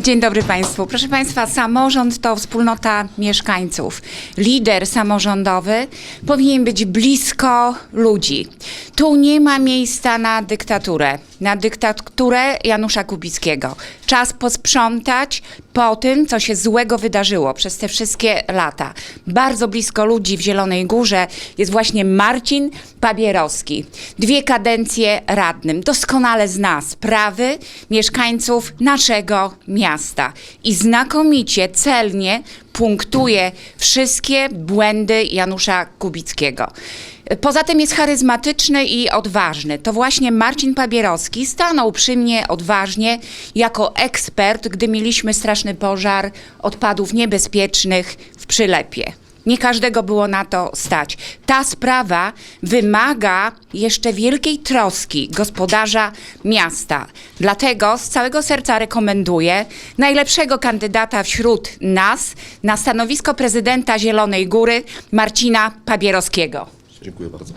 Dzień dobry Państwu. Proszę Państwa, samorząd to wspólnota mieszkańców. Lider samorządowy powinien być blisko ludzi. Tu nie ma miejsca na dyktaturę, na dyktaturę Janusza Kubickiego. Czas posprzątać po tym, co się złego wydarzyło przez te wszystkie lata. Bardzo blisko ludzi w Zielonej Górze jest właśnie Marcin Pabierowski. Dwie kadencje radnym. Doskonale zna sprawy mieszkańców naszego miasta i znakomicie, celnie punktuje wszystkie błędy Janusza Kubickiego. Poza tym jest charyzmatyczny i odważny. To właśnie Marcin Pabierowski stanął przy mnie odważnie jako ekspert, gdy mieliśmy straszny pożar odpadów niebezpiecznych w Przylepie. Nie każdego było na to stać. Ta sprawa wymaga jeszcze wielkiej troski gospodarza miasta. Dlatego z całego serca rekomenduję najlepszego kandydata wśród nas na stanowisko prezydenta Zielonej Góry, Marcina Pabierowskiego. Dziękuję bardzo.